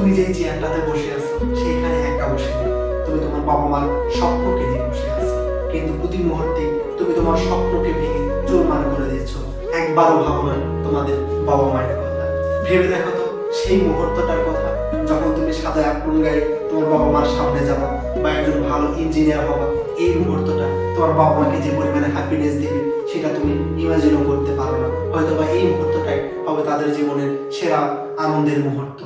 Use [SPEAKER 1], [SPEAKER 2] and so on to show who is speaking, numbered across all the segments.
[SPEAKER 1] তুমি যেই চেয়ারটাতে বসে আছো, সেইখানে একা বসে নেই। তুমি তোমার বাবা মার স্বপ্নকে নিয়ে বসে আছো। কিন্তু প্রতি মুহূর্তে তুমি তোমার স্বপ্নকে ভেঙে চুরমার করে দিচ্ছ। একবারও ভাবো না তোমাদের বাবা মায়ের কথা। ভেবে দেখো তো, সেই মুহূর্তটার কথা, যখন তুমি সাদা অ্যাপ্রন গায়ে তোমার বাবা মার সামনে যাবা বা একজন ভালো ইঞ্জিনিয়ার হবা, এই মুহূর্তটা তোমার বাবা মাকে যে পরিমাণে হ্যাপিনেস দিবে, সেটা তুমি ইমাজিনও করতে পারো না। হয়তো বা এই মুহূর্তটাই হবে তাদের জীবনের সেরা আনন্দের মুহূর্ত।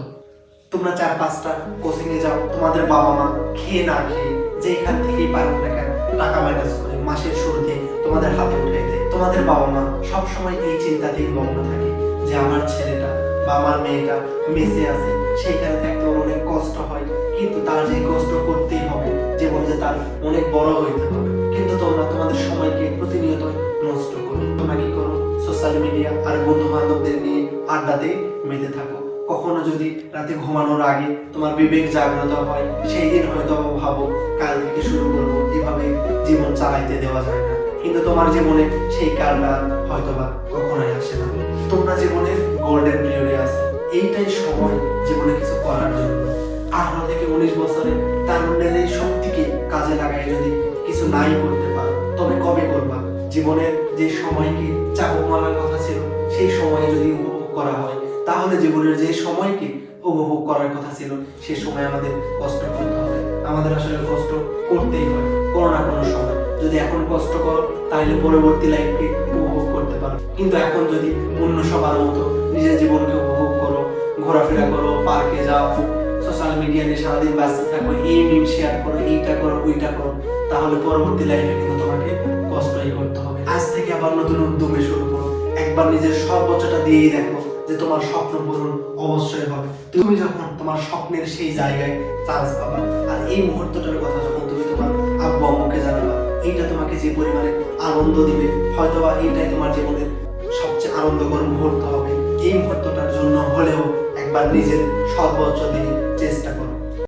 [SPEAKER 1] তোমরা চার পাঁচটা কোচিং এ যাও, তোমাদের বাবা মা খেয়ে না খেয়ে যেখান থেকেই পারুক না কেন, টাকা মাইনাস করে মাসের শুরুতে তোমাদের হাতে উঠে দেয়। তোমাদের বাবা মা সবসময় এই চিন্তাতেই মগ্ন থাকে যে আমার ছেলেটা বা আমার মেয়েটা মেসে আছে, সেইখানে থাকতে ওর অনেক কষ্ট হয়, কিন্তু তার যে কষ্ট করতেই হবে জীবনে যে তার অনেক বড় হইতে হবে। কিন্তু তোমরা তোমাদের সময়কে প্রতিনিয়ত নষ্ট করো। তোমরা কি করো? সোশ্যাল মিডিয়া আর বন্ধু বান্ধবদের নিয়ে আড্ডাতে মেতে থাকো। কখনো যদি রাতে ঘুমানোর আগে তোমার বিবেক জাগ্রত হয়, সেই দিন হয়তো ভাবো, কাল থেকে শুরু করব, এভাবে জীবন চালাইতে দেওয়া যায় না। কিন্তু তোমার জীবনে সেই কালটা হয়তো বা কখনোই আসে না। তোমরা জীবনের গোল্ডেন পিরিয়ডে আছো। এইটাই সময় জীবনে কিছু করার জন্য। আঠারো থেকে উনিশ বছরে তার তারুণ্যের এই শক্তিকে কাজে লাগাই যদি কিছু নাই করতে পারো, তবে কবে করবা? জীবনের যে সময়কে চাবুক মারার কথা ছিল, সেই সময়ে যদি উপভোগ করা হয় তাহলে জীবনের যে সময়কে উপভোগ করার কথা ছিল সেই সময় আমাদের কষ্ট করতে হবে। আমাদের আসলে কষ্ট করতেই হয়, কোনো না কোনো সময়। যদি এখন কষ্ট করো, তাহলে পরবর্তী লাইফকে উপভোগ করতে পারো। কিন্তু এখন যদি অন্য সবার মতো নিজের জীবনকে উপভোগ করো, ঘোরাফেরা করো পার্কে যাও সোশ্যাল মিডিয়া নিয়ে সারাদিন ব্যস্ত থাকো, এই মিম শেয়ার করো, এইটা করো, ওইটা করো, তাহলে পরবর্তী লাইফে কিন্তু তোমাকে কষ্টই করতে হবে। আজ থেকে আবার নতুন উদ্যমে শুরু করো। একবার নিজের সর্বোচ্চটা দিয়েই দেখো। যে তোমার স্বপ্ন পূরণ অবশ্যই হবে। তুমি যখন তোমার স্বপ্নের সেই জায়গায় চান্স পাবা, আর এই মুহূর্তটার কথা যখন তুমি তোমার আব্বু আম্মুকে জানাবা, এইটা তোমাকে যে পরিমাণে আনন্দ দিবে হয়তো বা এইটাই তোমার জীবনের সবচেয়ে আনন্দকর মুহূর্ত হবে। এই মুহূর্তটার জন্য হলেও একবার নিজের সর্বোচ্চ দিয়ে চেষ্টা করো।